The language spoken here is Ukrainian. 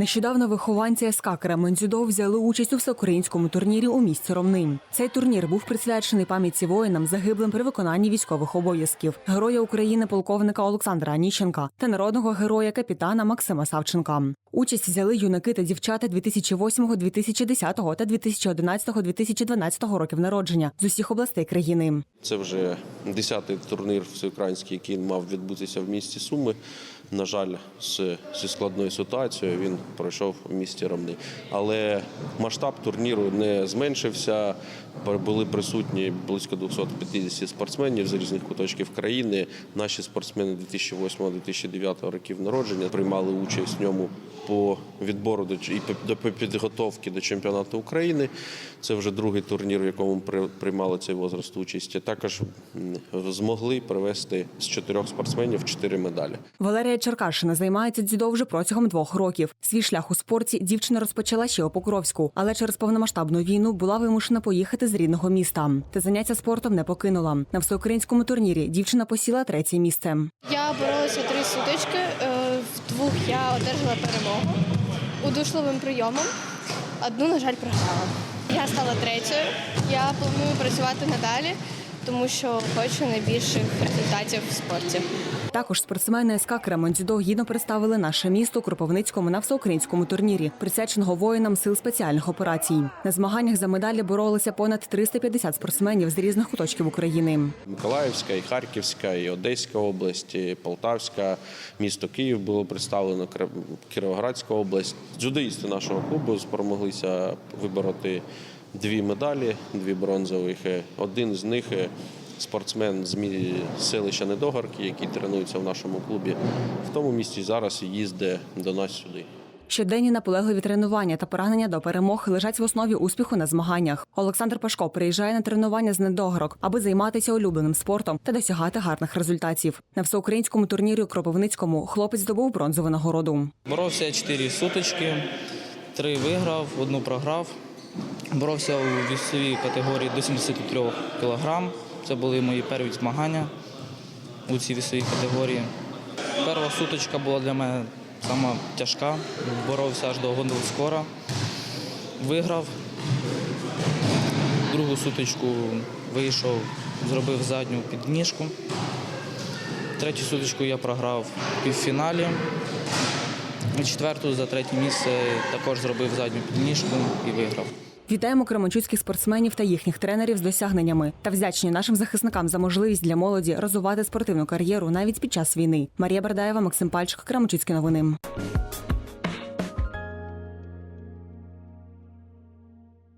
Нещодавно вихованці СК Кремензюдов взяли участь у всеукраїнському турнірі у місті Ромни. Цей турнір був присвячений пам'яті воїнам, загиблим при виконанні військових обов'язків, героя України полковника Олександра Аніщенка та народного героя капітана Максима Савченка. Участь взяли юнаки та дівчата 2008, 2010 та 2011, 2012 років народження з усіх областей країни. Це вже десятий турнір всеукраїнський, який мав відбутися в місті Суми. На жаль, з, зі складною ситуацією він пройшов в місті Ромни. Але масштаб турніру не зменшився. Були присутні близько 250 спортсменів з різних куточків країни. Наші спортсмени 2008-2009 років народження приймали участь в ньому по відбору до і до підготовки до чемпіонату України. Це вже другий турнір, в якому при- приймали цей возраст участь. Також змогли привезти з чотирьох спортсменів чотири медалі. Валерія Черкашина займається дзюдо вже протягом двох років. Свій шлях у спорті дівчина розпочала ще у Покровську, але через повномасштабну війну була вимушена поїхати з рідного міста. Та заняття спортом не покинула. На всеукраїнському турнірі дівчина посіла третє місце. Я боролася три сутички. е, В двох я одержала перемогу удушливим прийомом. Одну, на жаль, програла. Я стала третьою. Я планую працювати надалі, тому що хочу найбільших результатів в спорті. Також спортсмени СК Кремензюдо гідно представили наше місто Кропивницькому на всеукраїнському турнірі, присвяченого воїнам сил спеціальних операцій. На змаганнях за медалі боролися понад 350 спортсменів з різних куточків України. Миколаївська, і Харківська, і Одеська область, і Полтавська, місто Київ було представлено, Кіровоградська область. Дзюдоїсти нашого клубу спромоглися вибороти дві медалі, дві бронзових. Один з них спортсмен з селища Недогарки, який тренується в нашому клубі. В тому місті зараз їздить до нас сюди. Щоденні наполегливі тренування та прагнення до перемог лежать в основі успіху на змаганнях. Олександр Пашко приїжджає на тренування з недогорок, аби займатися улюбленим спортом та досягати гарних результатів. На всеукраїнському турнірі у Кропивницькому хлопець здобув бронзову нагороду. Боровся 4 сутички, 3 виграв, одну програв. Боровся у вісовій категорії до 73 кг. Це були мої перші змагання у цій вісовій категорії. Перша сутичка була для мене сама тяжка. Боровся аж до гондолскора. Виграв. Другу сутичку вийшов, зробив задню підніжку. Третю сутичку я програв в півфіналі. Четверту за третє місце також зробив задню підніжку і виграв. Вітаємо кременчуцьких спортсменів та їхніх тренерів з досягненнями та вдячні нашим захисникам за можливість для молоді розвивати спортивну кар'єру навіть під час війни. Марія Бердаєва, Максим Пальчик, Кременчуцькі новини.